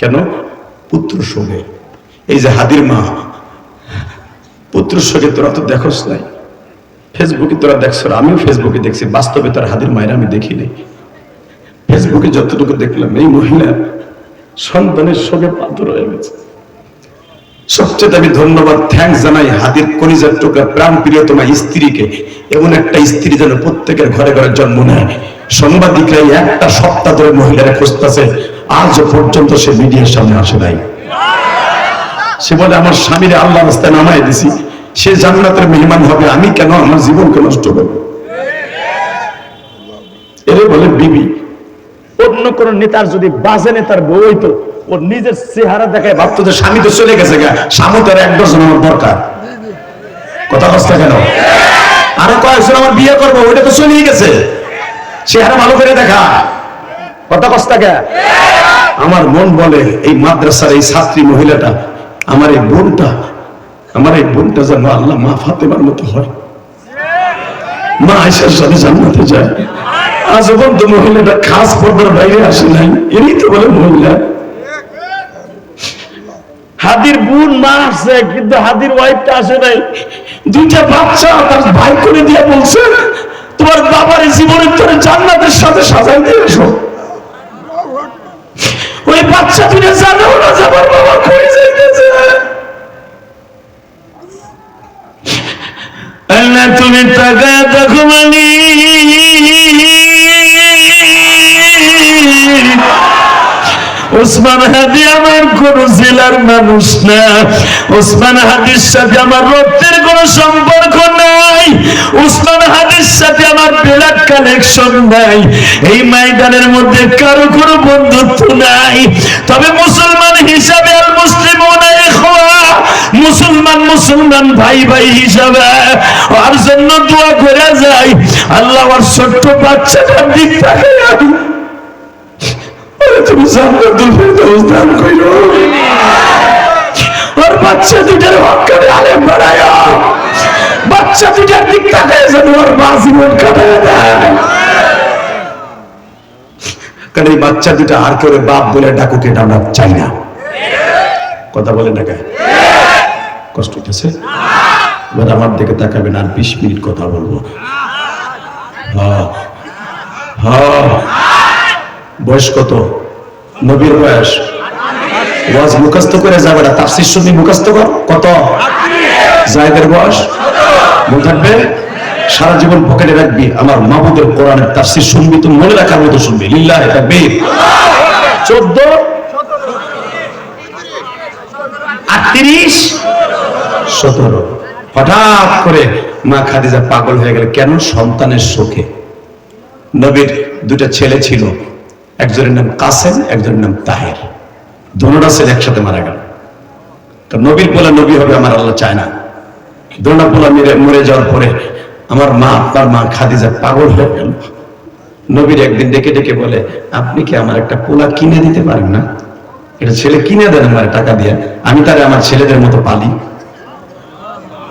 কেন? পুত্র শোকে এই যে হাদির মা, পুত্র শোকে তোরা তো দেখোস নাই। ফেসবুকে তোরা দেখছ আমিও ফেসবুকে দেখছি, বাস্তবে তার হাদির মায়ের আমি দেখিনি ফেসবুকে যতটুকু দেখলাম, এই মহিলা সন্তানের শোকে পাথর হয়ে গেছে। সবচেয়ে আমি ধন্যবাদ থ্যাঙ্কস জানাই হাতির কলিজার টুকরা প্রাণ প্রিয়তমা স্ত্রীকে। এমন একটা স্ত্রী যেন প্রত্যেকের ঘরে ঘরে জন্ম নেয়। সাংবাদিকরা একটা সপ্তাহ ধরে মহিলারা খুঁজতেছে আজও পর্যন্ত সে মিডিয়ার সামনে আসে নাই। সে বলে, আমার স্বামীর আল্লাহ রাস্তায় নামাই দিছি। সে জান্নাতের মেহমান হবে, আমি কেন আমার জীবনকে নষ্ট করব? এরে বলে, বিবি, অন্য কোন নেতার যদি বাজে নেতার বউ হইতো, ওর নিজের চেহারা দেখায় ভাবতো যে স্বামী তো চলে গেছে গা, স্বামী তো আর এক ডজন আমার দরকার। কথা কষ্ট কেন? আরও কয়েকজন আমার বিয়ে করব, ওইটা তো চলেই গেছে। চেহারা ভালো করে দেখা। কথা কস্তাকে আমার মন বলে, এই মাদ্রাসার এই ছাত্রী মহিলাটা, আমার এই বোনটা, আমার এই বোনটা যেন আল্লাহ মা ফাতেমার মতো হয়। মা আয়সার সাথে জান্নাতে যায়। আজ পর্যন্ত মহিলাটা খাস পর্দার বাইরে আসে নাই। এরই তো বলে মহিলা। হাদির বোন মা আসছে, কিন্তু হাদির ওয়াইফটা আসে নাই। দুইটা বাচ্চা তার ভাই করে দিয়ে বলছে, তোমার বাবার জীবনের তোরে জান্নাতের সাথে সাজাই দিয়ে এসো। ওই বাচ্চা দুইটা জানাও না যে আমার বাবা কই ওসমান হাদি আমার কোন জেলার মানুষ না। ওসমান হাদির সাথে আমার রক্তের কোন সম্পর্ক নাই। ওসমান হাদির সাথে আমার ব্লাড কানেকশন নাই। এই ময়দানের মধ্যে কারও কোনো বন্ধুত্ব নাই। তবে মুসলমান হিসাবে আর মুসলিম মুসলমান মুসলমান ভাই ভাই হিসাবে। আর জন্য দোয়া করে যাই আল্লাহ ছোট্ট বাচ্চাটার দিক ওরে তুমি বাচ্চা দুটার বাচ্চা দুটার দিক যেন ওর মা জীবন কাটায় দেয়। কারণ এই বাচ্চা দুটা আর করে বাপ বলে ডাকুক, এটা আমরা চাই না। কথা বলে কষ্ট হইতেছে? এবার আমার দিকে তাকাবেন আর বিশ মিনিট কথা বলব। হ্যাঁ। হ্যাঁ। বয়স কত? নবীর বয়স। ওয়াজ মুখস্থ করে যাবে না। তাফসির শুনি মুখস্থ কর। কত? জায়দের বয়স। মনে থাকবে? সারা জীবন পকেটে রাখবি। আমার মাহবুদের কোরআনের তাফসির শুনবি তুমি মনে রাখার মতো শুনবি লিল্লাহ তাকবীর। চোদ্দ? আটত্রিশ? সতেরো। হঠাৎ করে মা খাদিজা পাগল হয়ে গেল। কেন? সন্তানের শোকে। নবীর দুটা ছেলে ছিল। একজনের নাম কাসেম, একজনের নাম তাহের। দোনোটা ছেলে একসাথে মারা গেল। তো নবীর বলে নবী হবে আমার আল্লাহ চায় না। দোনোটা পোলা মেরে মরে যাওয়ার পরে আমার মা, আপনার মা খাদিজা পাগল হয়ে গেল। নবীর একদিন ডেকে ডেকে বলে, আপনি কি আমার একটা পোলা কিনে দিতে পারেন না? এটা ছেলে কিনে দেন আমার টাকা দিয়ে। আমি তারে আমার ছেলেদের মতো পালি।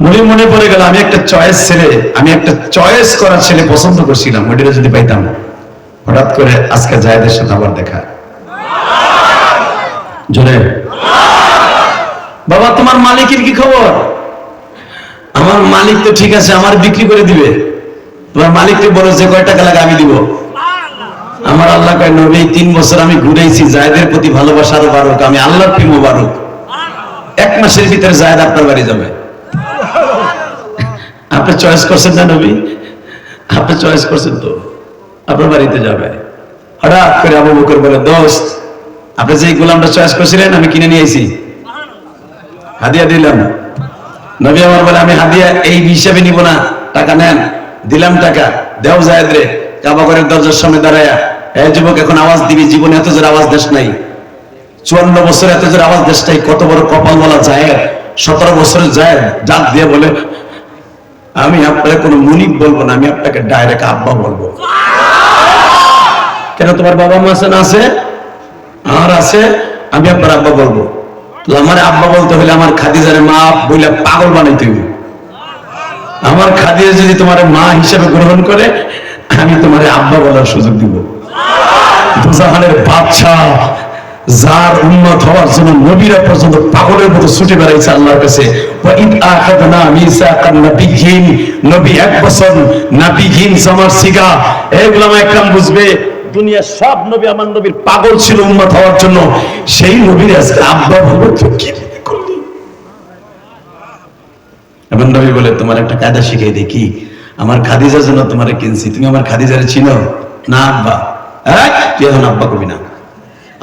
মনে মনে পড়ে গেল, আমি একটা চয়েস ছেলে, আমি একটা চয়েস করা ছেলে পছন্দ করছিলাম, ওইটা যদি পাইতাম। হঠাৎ করে আজকে জায়দের সাথে আবার দেখা। জোরে। বাবা, তোমার মালিকের কি খবর? আমার মালিক তো ঠিক আছে, আমার বিক্রি করে দিবে। তোমার মালিককে বলো যে কয় টাকা লাগে আমি দিব। আমার আল্লাহ কয়, নবী, তিন বছর আমি ঘুরেছি, জায়দের প্রতি ভালোবাসা আরও বাড়ুক আমি আল্লাহর প্রেম বারুক। এক মাসের ভিতরে জায়দ আপনার বাড়ি যাবে। আপনি চয়েস করছেন না, নবী? আপনি চয়েস করছেন তো। আপনার বাড়িতে যাবে। হঠাৎ করে আবু বকর বলে, দোস্ত, আপনি যে গোলামটা চয়েস করছিলেন, আমি কিনে নিয়ে আইছি। হাদিয়া দিলাম। নবী আমার বলে, আমি হাদিয়া এই হিসাবে নিব না। টাকা নেন। দিলাম টাকা। দেও জায়দ রে। কাবা ঘরের দরজার সামনে দাঁড়ায়া। এই যুবক, এখন আওয়াজ দিবি। জীবনে এত জোর আওয়াজ দেশ নাই। চুয়ান্ন বছর এত জোর আওয়াজ দেশ নাই। কত বড় কপাল বলা যায় সতেরো বছরের যায় জাত দিয়ে বলে, আমি আপনাকে কোনো মুনিক বলব না। আমি আপনাকে ডাইরেক্ট আব্বা বলব। কেন তোমার বাবা মা আছে না আছে? আর আছে? আমি আপনার আব্বা বলব। আমার আব্বা বলতে হলে আমার খাদিজারে মা বইলে পাগল বানাইতে হইবে। আমার খাদিজা যদি তোমার মা হিসেবে গ্রহণ করে, আমি তোমার আব্বা বলার সুযোগ দিব। দুজাহানের বাদশাহ, যার উন্নত হওয়ার জন্য নবীরা পর্যন্ত পাগলের মতো ছুটে বেড়াইছে আল্লাহর কাছে। নবী এক বছর নাবিয়িন জামার সিগা। এগুলো একরাম বুঝবে দুনিয়ার সব নবী আমার নবীর পাগল ছিল উন্মত হওয়ার জন্য, সেই নবীর আজকে আব্বা বলব কি নবী বলে, তোমার একটা কায়দা দেখি আমার খাদিজার জন্য তোমারে কিনছি। তুমি আমার খাদিজারে না, আব্বা। হ্যাঁ? তুই আব্বা কবি না।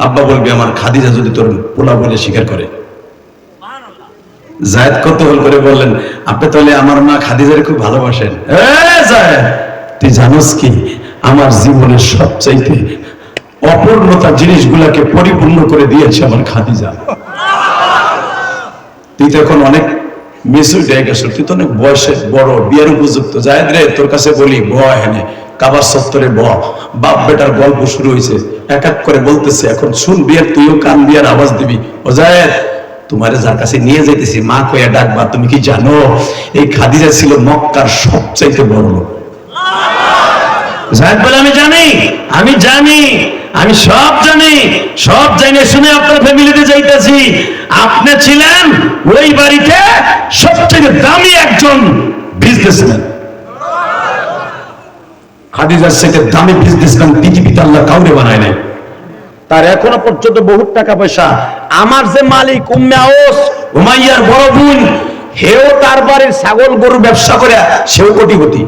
আব্বা বলবি, আমার খাদিজা যদি তোর পোলা বলে স্বীকার করে। জায়দ কত করে বললেন, আপনি তাহলে আমার মা খাদিজারে খুব ভালোবাসেন? এ জায়েদ। তুই জানোস কি? আমার জীবনের সবচাইতে অপূর্ণতা জিনিসগুলাকে পরিপূর্ণ করে দিয়েছে আমার খাদিজা। তুই তো এখন অনেক তুই তো অনেক বড়, বিয়ের উপযুক্ত। রে, তোর কাছে বলি কাবার সত্তরে বাপ বেটার গল্প শুরু হয়েছে। এক এক করে বলতেছে, এখন শুন বিয়ের, তুইও কান বিয়ার আওয়াজ দিবি। ও জায়দ, তোমারে যার কাছে নিয়ে যাইতেছি, মা কইয়া ডাকবা, তুমি কি জানো? এই খাদিজা ছিল মক্কার সবচাইতে বড় লোক। জাহেদ বলে, আমি জানি আমি জানি, আমি সব জানি, সব জেনে, শুনে আপনার ফ্যামিলিতে যাইতেছি। আপনি ছিলেন ওই বাড়িতে সবথেকে দামি একজন বিজনেসম্যান খাদিজার দামি বিজনেসম্যান পৃথিবীতে আল্লাহ কাউরে বানায় নাই। তার এখনও পর্যন্ত বহুত টাকা পয়সা। আমার যে মালিক উম্মে উমাইয়ার বড় বোন, হেও তার বাড়ির ছাগল গরু ব্যবসা করে, সেও কোটিপতি।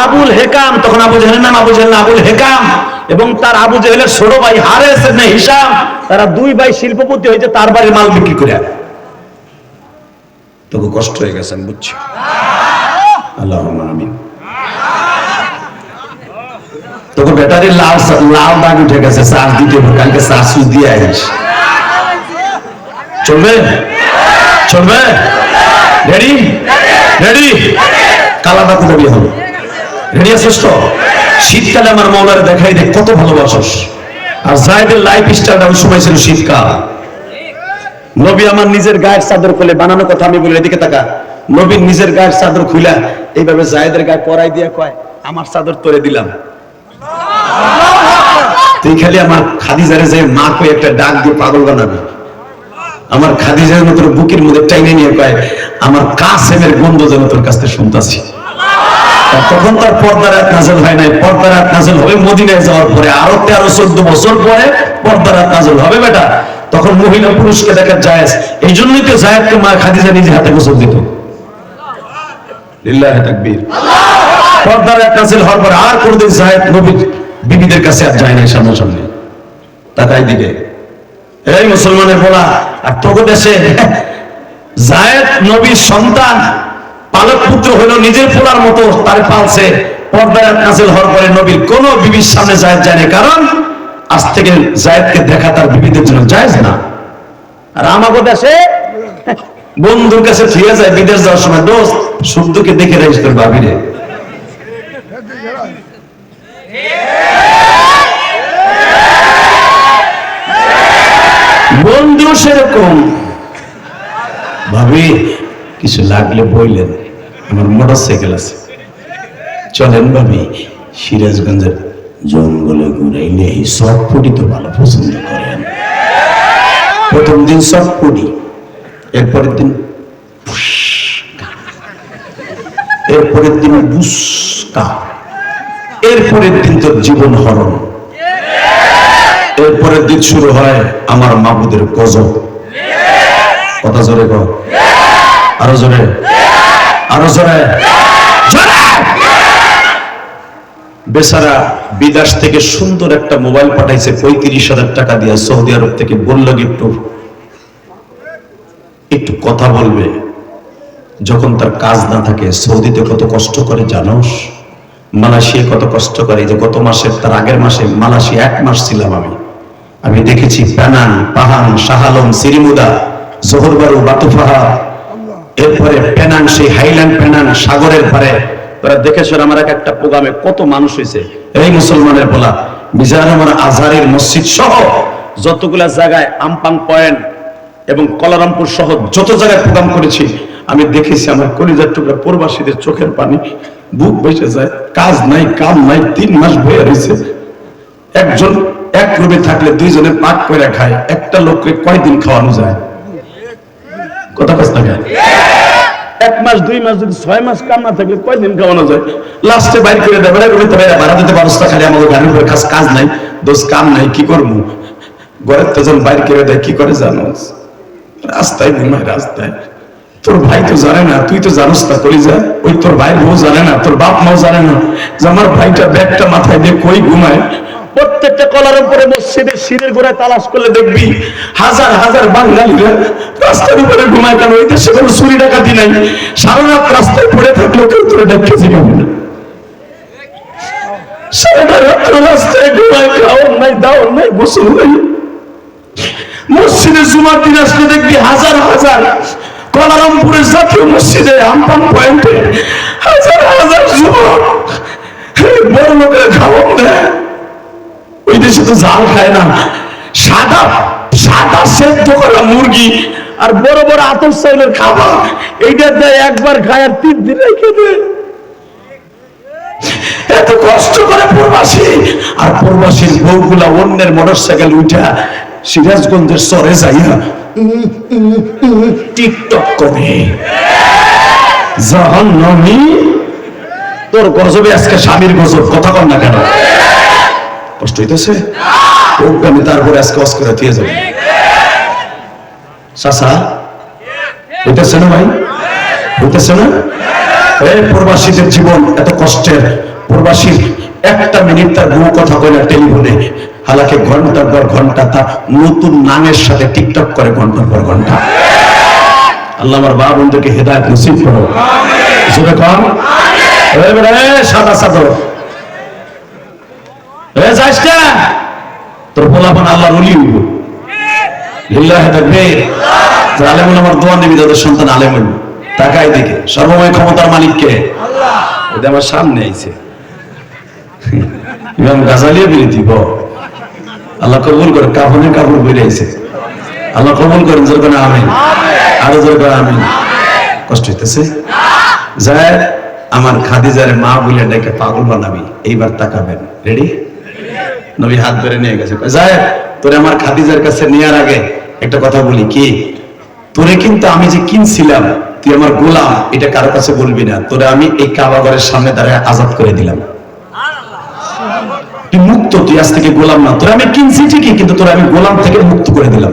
আবুল হেকাম, তখন আবু জেহেলের নাম আবু জেহেল আবুল হেকাম। এবং তার আবু জেহেলের ছোট ভাই হারেস হিসাম তারা দুই ভাই শিল্পপতি হয়েছে, তার বাড়ির মাল বিক্রি করে। তোকে কষ্ট হয়ে গেছে, আমি বুঝছি। আল্লাহ আমিন। তোকে ব্যাটারি লাল লাল দাগ উঠে গেছে, চার্জ দিতে হবে, কালকে চার্জ দিয়ে আইস চলবে? চলবে? রেডি রেডি হবে। রেডি তো শীতকালে আমার মৌলারে দেখাই দে, কত ভালোবাসস। আর জায়দের লাইফ স্টাইলটা ওই সময় ছিল শীতকাল। নবী আমার নিজের গায়ের চাদর খুলে বানানো কথা আমি বলি, এদিকে তাকা। নিজের গায়ের চাদর খুলা, এইভাবে জায়েদের গায়ে পরাই দিয়া কয়, আমার চাদর তোরে দিলাম। তুই খালি আমার খাদিজারে যে মা কই একটা ডাক দিয়ে পাগল বানাবি। আমার খাদিজার মতো বুকের মধ্যে টাইনে নিয়ে কয়, আমার কাসেমের গন্ধ যেন তোর কাছ থেকে শুনতাছি। তখন তার পর্দার রাত নাজল হয় নাই। পর্দার রাত নাজল হবে মদিনায় যাওয়ার পরে। আরও তেরো চোদ্দ বছর পরে পর্দার রাত নাজল হবে বেটা। তখন মহিলা পুরুষকে দেখা যায় এই জন্যই তো জায়েদকে মা খাদিজা নিজে হাতে গোসল দিত। পর্দার রাত নাজল হওয়ার পরে আর কোনদিন জায়েদ নবীর বিবিদের কাছে আর যায় নাই সামনাসামনি তাকাই দিকে। এই মুসলমানের বলা আর তোকে দেশে জায়েদ নবীর সন্তান পালক পুত্র হইল নিজের পোলার মতো তার পালছে, পর্দায় নাজিল হওয়ার পরে নবীর কোন বিবির সামনে কারণ আজ থেকে দেখা তার বিবিদের জন্য না। আর দেশে বন্ধুর কাছে ফিরে যায়, বিদেশ যাওয়ার সময় দেখে বন্ধু সেরকম। ভাবি কিছু লাগলে বইলেন আমার মোটর সাইকেল আছে। চলেন ভাবি, সিরাজগঞ্জের জঙ্গলে ঘুরাইলে এই সটফুটি তো ভালো পছন্দ করেন। প্রথম দিন সটফুটি এরপরের দিন। এরপরের দিন বুসকা। এরপরের দিন তোর জীবন হরণ। এরপরের দিন শুরু হয় আমার মাবুদের গজব। কথা জোরে কর আরও জোরে। আরও জোরে। বেচারা থেকে সুন্দর একটা মোবাইল পাঠাইছে, পঁয়ত্রিশ হাজার টাকা দিয়ে সৌদি আরব থেকে। একটু একটু কথা বলবে। যখন তার কাজ না থাকে, সৌদিতে কত কষ্ট করে জানোস? মালয়েশিয়া কত কষ্ট করে। যে গত মাসের তার আগের মাসে মালয়েশিয়া এক মাস ছিলাম আমি। আমি দেখেছি প্যানাং পাহাং, শাহালম, সিরিমুদা, জোহরবারু, বাতুফাহা এরপরে পেনাং সেই হাইল্যান্ড পেনাং সাগরের পারে। তোরা দেখেছ আমার এক একটা প্রোগ্রামে কত মানুষ হয়েছে এই মুসলমানের বলা মিজান আমার আজহারের মসজিদ সহ যতগুলা জায়গায় আমপাং পয়েন্ট এবং কলারামপুর সহ যত জায়গায় প্রোগ্রাম করেছি, আমি দেখেছি আমার কলিজার টুকরা প্রবাসীদের চোখের পানি, বুক বেসে যায়, কাজ নাই, কাম নাই, তিন মাস বয়ে রয়েছে একজন, এক রুমে থাকলে দুইজনে পাক করে খায়, একটা লোককে কয়দিন খাওয়ানো যায়? কথা এক মাস, দুই মাস, যদি ছয় মাস কাম না থাকলে খাওয়ানো যায়? লাস্টে বাইর করে দেবে ভাড়া দিতে খালি আমাদের গাড়ির উপরে কাজ কাজ নাই, দোষ কাম নাই, কি করব? তো যখন বাইর করে দেয়, কি করে জানোস? রাস্তায় রাস্তায়। তোর ভাই তো জানে না, তুই তো জানোস না যা ওই তোর ভাই বউ জানে না, তোর বাপ মাও জানে না যে আমার ভাইটা ব্যাগটা মাথায় দিয়ে কই ঘুমায়? প্রত্যেকটা কলার উপরে মসজিদের শিরের গোড়ায় তালাশ করলে দেখবি হাজার হাজার বাঙালিরা রাস্তার উপরে ঘুমায় কেন? ওই দেশে কোনো চুরি ডাকাতি নাই। সারা রাত রাস্তায় পড়ে থাকলেও কেউ তোরে দেখতে জিগাবে না। সারাটা রাত্র রাস্তায় ঘুমায়, খাওয়ার নাই, দাওয়ার নাই। মসজিদে জুমার দিন আসলে দেখবি হাজার হাজার কলারামপুরের জাতীয় মসজিদে আমপান পয়েন্টে হাজার হাজার যুবক বড় লোকের খাওয়ার নেয় তো জাল খায় না। সাদা সাদা সেদ্ধ করা মুরগি আর বড় বড় আতর খাবার, এইটা দেয় একবার খায় আর তিন দিন রেখে দেয়। এত কষ্ট করে প্রবাসী, আর প্রবাসীর বউগুলা অন্যের উঠা সিরাজগঞ্জের সরে যাইয়া টিকটক করে। জাহান্নামী, তোর গজবে আজকে স্বামীর গজব, কথা কর না কেন? হইতেছে? অজ্ঞানী তারপরে আজকে অস করে দিয়ে যাবে। চাষা হইতেছে না ভাই? হইতেছে না? এই প্রবাসীদের জীবন এত কষ্টের। প্রবাসী একটা মিনিট তার বউ কথা না টেলিফোনে। হালাকে ঘণ্টার পর ঘণ্টা তার নতুন নামের সাথে টিকটক করে ঘণ্টার পর ঘণ্টা। আল্লাহ আমার বাবা বন্ধুকে হেদায়ত নসিব করো জোরে কম সাদা সাদর এ যাইস না? তোর পোলাপন আল্লাহ রুলি হইব। লিল্লাহ তাকবীর। যারা আমার দোয়া নিবি তাদের সন্তান আলেম হইব তাকাই সর্বময় ক্ষমতার মালিক কে? এটা আমার সামনে আইছে। ইমাম গাজালিয়া বিলে দিব আল্লাহ কবুল করে কাপড় বেড়ে আইছে। আল্লাহ কবুল করেন জোর করে আমিন। আরও জোর করে আমিন। কষ্ট হইতেছে? যায় আমার খাদিজারে মা বলে ডেকে পাগল বানাবি। এইবার তাকাবেন। রেডি? নবী হাত ধরে নিয়ে গেছে। যায় তোরে আমার খাদিজার কাছে নেওয়ার আগে একটা কথা বলি কি? তোরে কিন্তু আমি যে কিনছিলাম, তুই আমার গোলাম, এটা কারও কাছে বলবি না। তোরে আমি এই কাবাগরের সামনে দাঁড়ায় আজাদ করে দিলাম। তুই মুক্ত, তুই আজ থেকে গোলাম না। তোরে আমি কিনছি ঠিকই, কিন্তু তোরে আমি গোলাম থেকে মুক্ত করে দিলাম।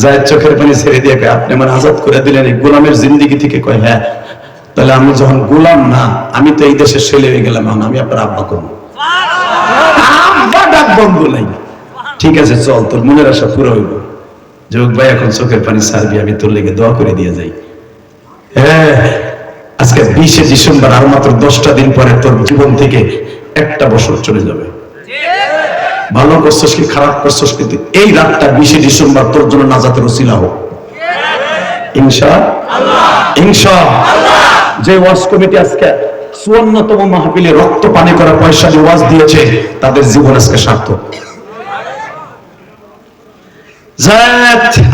জায়েদ চোখের পানি ছেড়ে দিয়ে আপনি আমার আজাদ করে দিলেন, এই গোলামের জিন্দিগি থেকে কয় হ্যাঁ তাহলে আমি যখন গোলাম না, আমি তো এই দেশে ছেলে হয়ে গেলাম, আমি আপনার আব্বা করব। বন্ধ নাই। ঠিক আছে, চল, তোর মনের আশা পুরো হইব যোগ ভাই, এখন চোখের পানি সারবি আমি তোর লেগে দোয়া করে দিয়ে যাই। হ্যাঁ আজকে বিশে ডিসেম্বর, আর মাত্র দশটা দিন পরে তোর জীবন থেকে একটা বছর চলে যাবে। ভালো করছস কি খারাপ করছস কিন্তু এই রাতটা বিশে ডিসেম্বর তোর জন্য নাজাতের ওসিলা হোক। ইনশা ইনশা যে ওয়াজ কমিটি আজকে চুয়ান্নতম মাহফিলে রক্ত পানি করা পয়সা ওয়াজ দিয়েছে, তাদের জীবন আজকে সার্থক।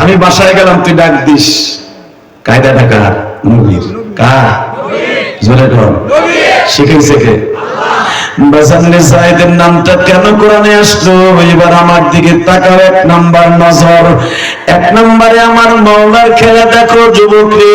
আমি বাসায় গেলাম, তুই ডাক দিস। কায়দা ডাকা নবীর। জোরে জায়েদের নামটা কেন কোরআনে আসলো? এবার আমার দিকে তাকাও, এক নাম্বার নজর। এক নম্বরে আমার মওলার খেলা দেখো যুবক রে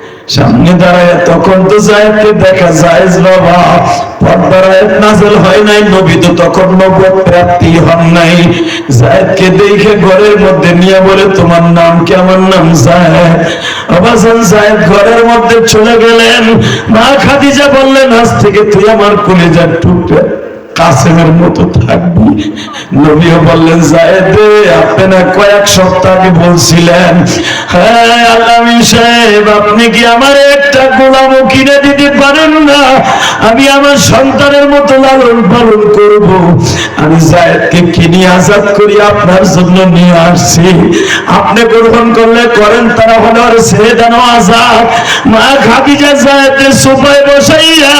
সামনে দাঁড়ায়, তখন তো জায়েদকে দেখা যায় বাবা। নাই দেখে ঘরের মধ্যে নিয়ে বলে, তোমার নাম কি আমার নাম ঘরের মধ্যে চলে গেলেন, মা খাদিজা বললেন, আজ থেকে তুই আমার কলেজার টুকরা কাসেমের মতো থাকবি। নবীও বললেন জায়েদ রে, আপনি কয়েক সপ্তাহ আগে বলছিলেন হ্যাঁ আলামী সাহেব আপনি কি আমার একটা গোলামও কিনে দিতে পারেন না? আমি আমার সন্তানের মতো লালন পালন করব। আমি জায়েদকে কিনে আজাদ করি? আপনার জন্য নিয়ে আসছি। আপনি গ্রহণ করলে করেন তারা হলো আর ছেড়ে দেন আজাদ। মা খাদিজা জায়েদের সোফায় বসাইয়া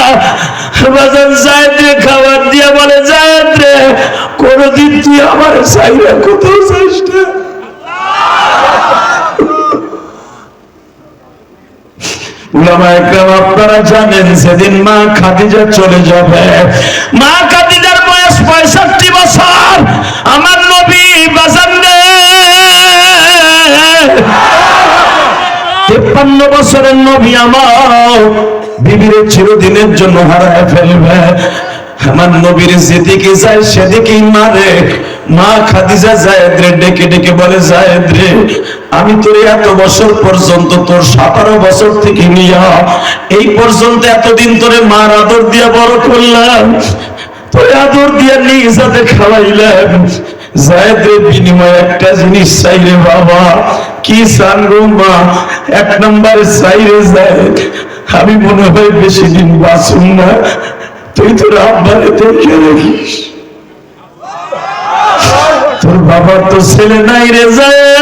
বাজান জায়েদরে খাবার দিয়া বলে কোনদিন তুই আমার চাইরা কোথাও চাইস আপনারা জানেন, সেদিন মা খাদিজা চলে যাবে। মা খাদিজার বয়স পঁয়ষট্টি বছর। আমার নবী বাজান তেপ্পান্ন বছরের নবী আমার। বিবির চিরদিনের জন্য হারায় ফেলবে। আমার নবীর যেদিকে যায়, সেদিকেই মারে। মা খাদিজা জায়েদ রে ডেকে ডেকে বলে, জায়েদ রে, আমি তোর এত বছর পর্যন্ত, তোর সতেরো বছর থেকে নিয়া, এই পর্যন্ত এতদিন তোরে মার আদর দিয়া বড় করলাম। তোর আদর দিয়া নিয়ে সাথে খাওয়াইলাম জায়েদের বিনিময়ে একটা জিনিস চাইরে বাবা। কি চান গো মা? এক নম্বরে চাইরে জায়েদ। আমি মনে হয় বেশি দিন বাঁচুন না। তুই তোর আব্বারে দেখে রাখিস। তোর বাবার তো ছেলে নাই রে জায়েদ